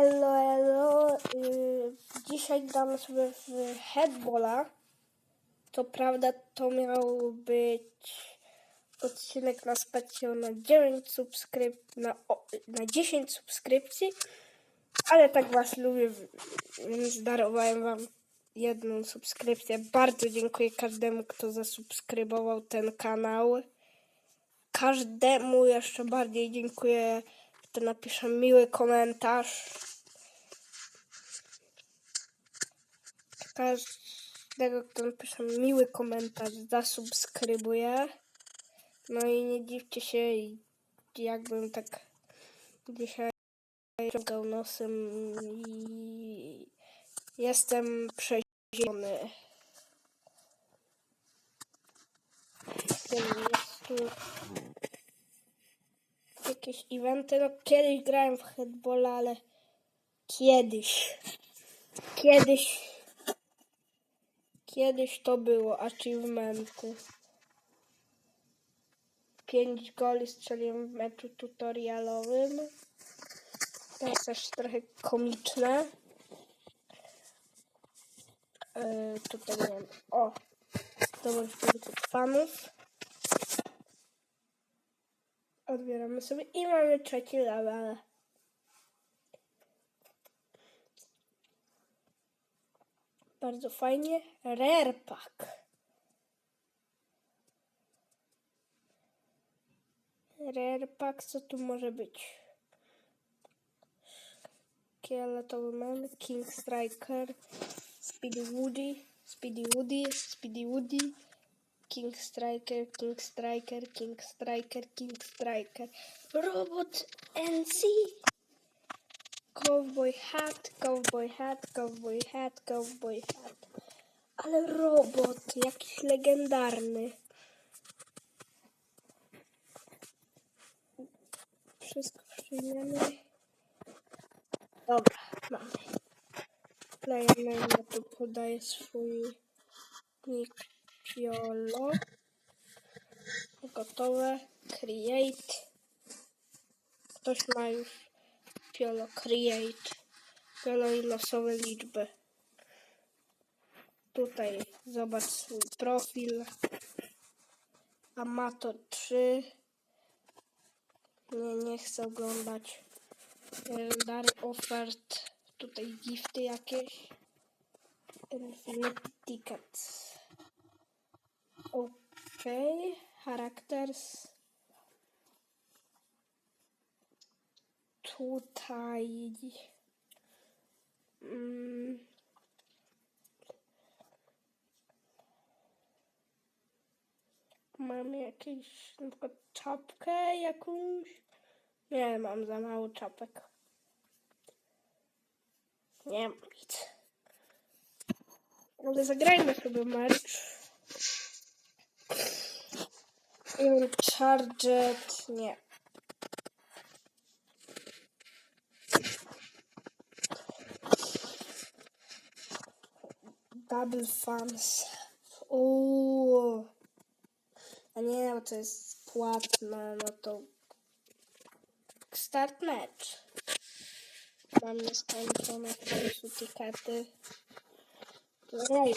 Elo, elo. y, Dzisiaj damy sobie w headballa. To prawda, to miał być odcinek na specjal na 9 subskryp na, o, na 10 subskrypcji, ale tak was lubię, więc darowałem wam jedną subskrypcję. Bardzo dziękuję każdemu, kto zasubskrybował ten kanał. Każdemu jeszcze bardziej dziękuję, kto napisze miły komentarz. Każdego, kto napisze miły komentarz, zasubskrybuję. No i nie dziwcie się, jakbym tak dzisiaj ciągał nosem i jestem przeziębiony. Jest tu jakieś eventy. No kiedyś grałem w headballa, ale kiedyś. Kiedyś. Kiedyś to było achievementy. 5 goli strzeliłem w meczu tutorialowym. To jest też trochę komiczne. Yy, tutaj nie wiem. O! Zdobądź punktów fanów. Odbieramy sobie i mamy trzeci level. Bardzo fajnie. Rare pack. Rare pack, co tu może być? Kieletowy man, King Striker, Speedy Woody, Speedy Woody, Speedy Woody, King Striker, King Striker, King Striker, King Striker, Robot NC, Cowboy Hat, Cowboy Hat, Cowboy Hat, Cowboy Hat. Ale robot, jakiś legendarny. Wszystko przyjmiemy. Dobra, mamy. Player tu podaje swój nick Piolo. Gotowe. Create. Ktoś ma już Piolo Create. Piolo i losowe liczby. Tutaj zobacz swój profil. Amator 3. Nie, nie chcę oglądać. Legendary ofert. Tutaj gifty jakieś. Infinite tickets. Okej. Characters. Tutaj. Mm. Mam jakieś na przykład czapkę jakąś. Nie, mam za mało czapek. Nie mam nic. Ale zagrajmy sobie mecz. Charged. Nie. Double fans. Uuu. A nie, bo to jest płatne, no to start mecz. Mam nieskończone w końcu tikety. Rej.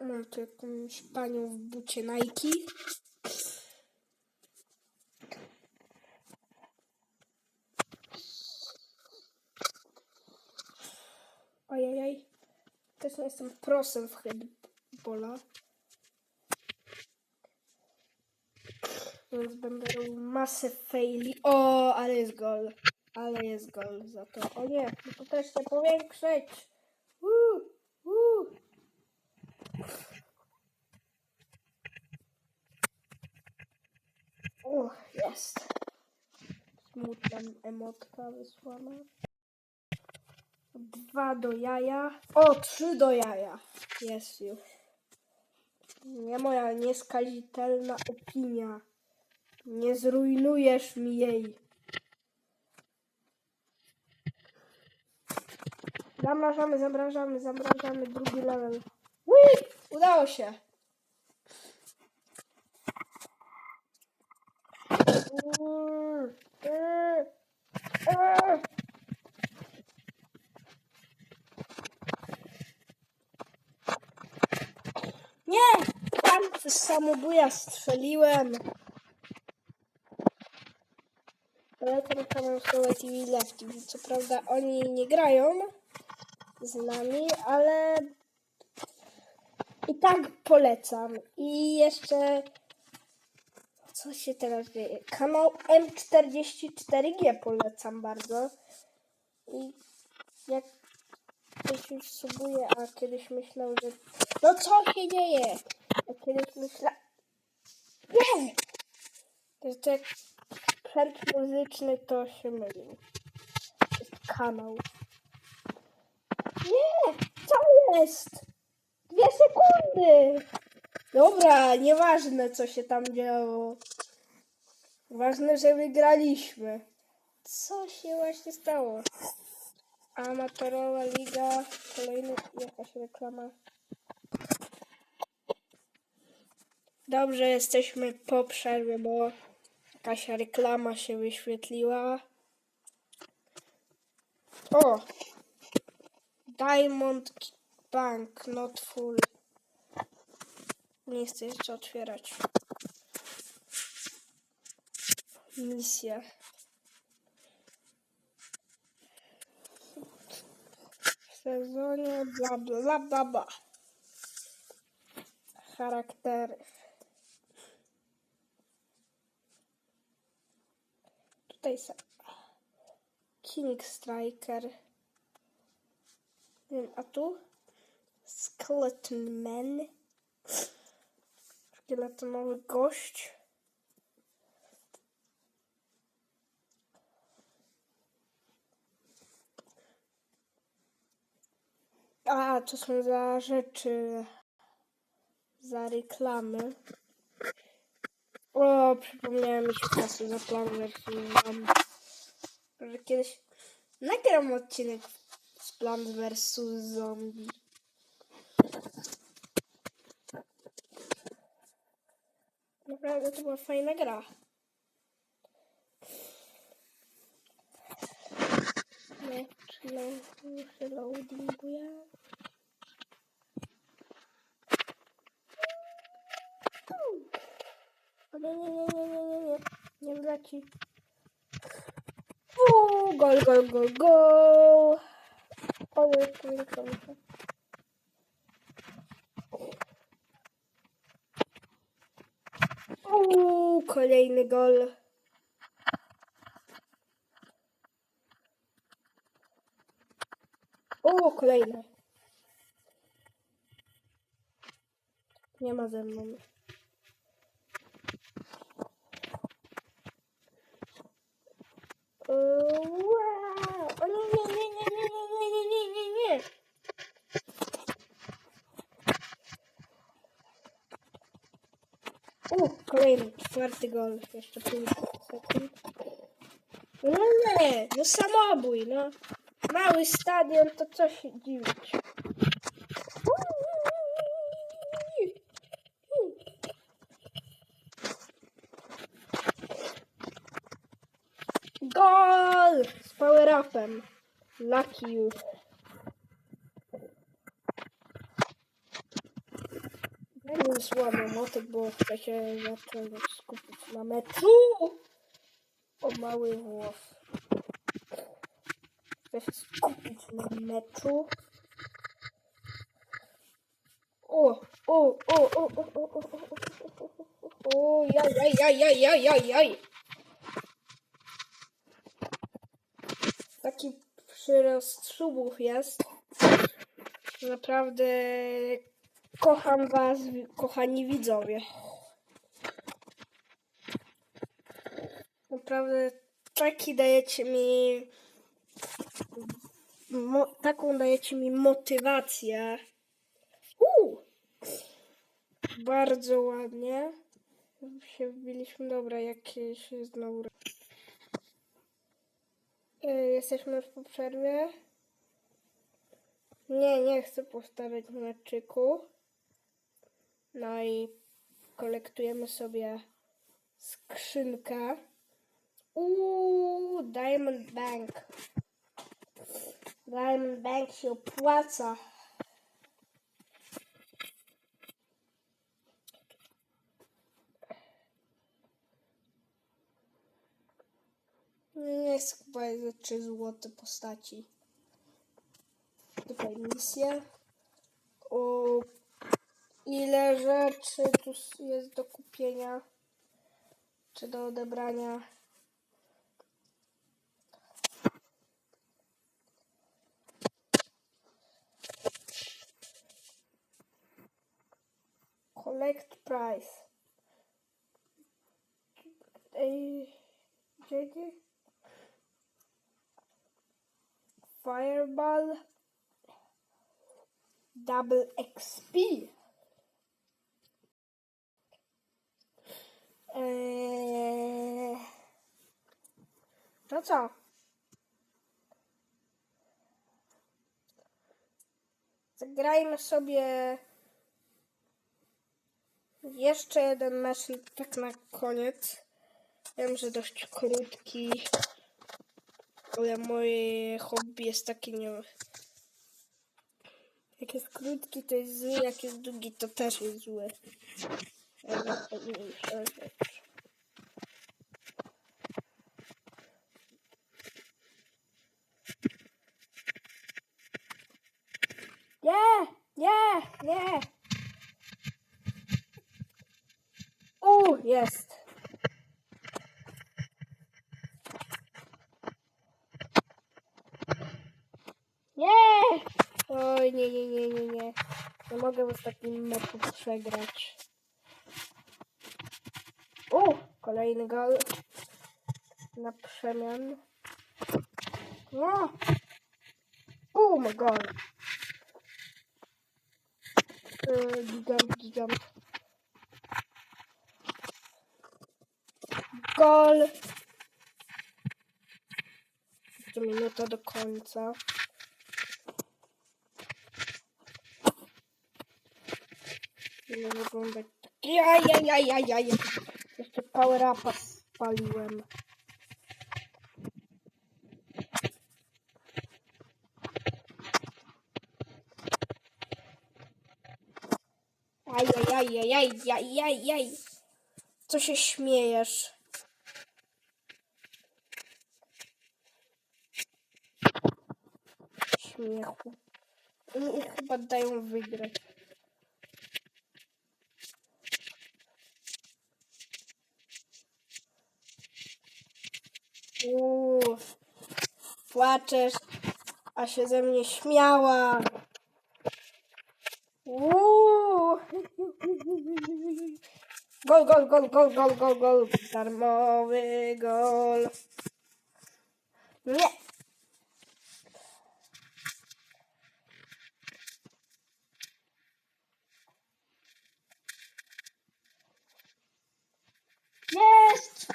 Mam tu jakąś panią w bucie Nike. Ojej, też nie jestem prosem w headbola. Więc będę robił masę faili. O, ale jest gol. Ale jest gol za to. O nie, to też się powiększyć. Woo, woo. O, jest. Smutna emotka wysłana. Dwa do jaja. O, trzy do jaja. Jest już. Nie moja nieskazitelna opinia. Nie zrujnujesz mi jej. Zamrażamy, zamrażamy, zamrażamy drugi level. Udało się. Nie! Tam z samobuja strzeliłem. Polecam kanał Słowa TV Lefty. Co prawda oni nie grają z nami, ale i tak polecam. I jeszcze co się teraz dzieje? Kanał M44G polecam bardzo. I jak ktoś już subuje, a kiedyś myślał, że no co się dzieje? A kiedyś myślał nie! To, to jak sprzęt muzyczny to się mylił. Jest kanał. Nie! Co jest? Dwie sekundy! Dobra, nieważne co się tam działo. Ważne, że wygraliśmy. Co się właśnie stało? Amatorowa liga, kolejny, jakaś reklama. Dobrze, jesteśmy po przerwie, bo jakaś reklama się wyświetliła. O! Diamond Bank, not full. Nie chcę jeszcze otwierać. Misja. W sezonie bla bla bla bla. Charaktery. Tutaj są. King Striker. A tu? Skeleton Man. Szkieletonowy gość. A, to są za rzeczy. Za reklamy. O, przypomniałem mi się czasu za plan wersji. Mam, że kiedyś nagram odcinek z Plant vs Zombie. Naprawdę to była fajna gra. Mecz lo- się loadinguje. O nie, nie, nie, nie, nie, nie, nie. Nie wleci. Uuu, gol, gol, gol, gol. O, jest tu Uuu, kolejny gol. O, kolejny. Nie ma ze mną. U, kolejny, czwarty gol. Jeszcze 5 sekund. No nie, no samobój, no. Mały stadion, to co się dziwić. Gol! Z power-upem. Lucky you. Był słaby motyk, bo chcę się zacząć skupić na meczu. O mały włos. Chcę się skupić na meczu. O, o, o, o, o, o, o, o, o, o, jaj, jaj, jaj, jaj, jaj, jaj, jaj. Taki przyrost subów jest. Naprawdę kocham was, kochani widzowie. Naprawdę taki dajecie mi mo, taką dajecie mi motywację. Uuu! Bardzo ładnie. Się wbiliśmy. Dobra, jakieś znowu. Y, Jesteśmy już po przerwie. Nie, nie chcę postawiać meczyku. No i kolektujemy sobie skrzynkę. Uuu, Diamond Bank. Diamond Bank się opłaca. Nie jest chyba 3 złote postaci. Tutaj misja. Ile rzeczy tu jest do kupienia? Czy do odebrania? Collect price. Ej, gdzie? Fireball. Double XP. Eee, to co? Zagrajmy sobie jeszcze jeden mecz tak na koniec. Wiem, że dość krótki, ale moje hobby jest takie nie... Jak jest krótki, to jest zły, jak jest długi, to też jest zły. Najważniejsza rzecz. Nie, nie, nie. U. Nie! Oj, nie, nie, nie, nie, nie. Nie mogę w ostatnim meczu przegrać. Kolejny gol. Na przemian. No. Bum, gol. Yy, Gigant, gigant. Gol. Jeszcze minuta do końca. Nie wyglądać tak. Ja, power upa spaliłem. Ajajajajajajajaj. Co się śmiejesz? Śmiechu. Oni chyba dają. Uuu, płaczesz, a się ze mnie śmiała. Uuu. Gol, gol, gol, gol, gol, gol, gol. Darmowy gol. Nie. Jest!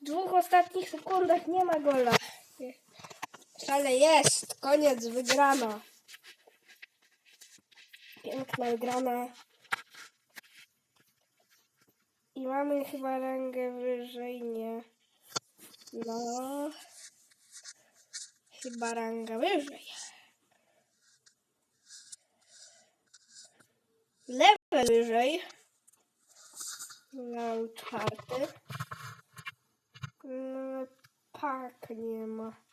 W dwóch ostatnich sekundach nie ma gola. Ale jest! Koniec, wygrana. Piękna wygrana. I mamy chyba rangę wyżej, nie? No. Chyba ranga wyżej. Level wyżej. Level czwarty. No, pak nie ma.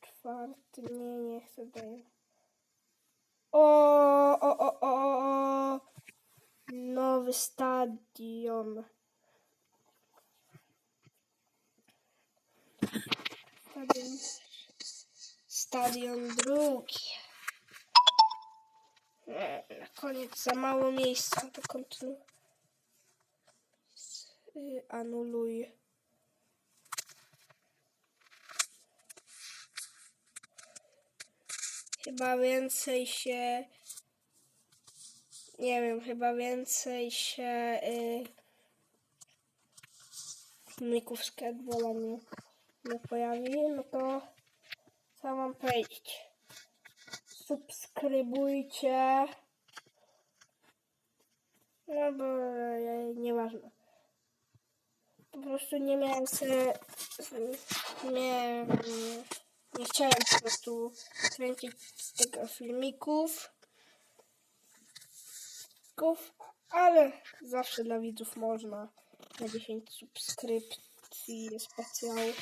Czwarty, nie, nie chcę daję. O, o, o, o. Nowy stadion. Stadion. Stadion drugi. Nie, Na koniec za mało miejsca do kontynuacji. Y, Chyba więcej się. Nie wiem, chyba więcej się. Y, filmików z Catbola nie, nie pojawi. No to co mam powiedzieć? Subskrybujcie. No bo e, nieważne. Po prostu nie miałem se, nie, nie chciałem po prostu kręcić tego filmików, Ków, ale zawsze dla widzów można na 10 subskrypcji akcji specjału.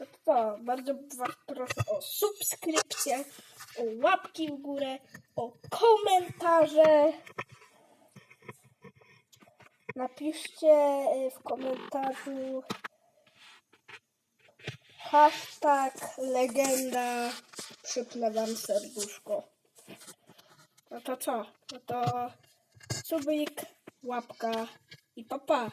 No to co, bardzo Was proszę o subskrypcję, o łapki w górę, o komentarze. Napiszcie y, w komentarzu hashtag legenda przypnę wam serduszko. No to co? No to subik, łapka i papa.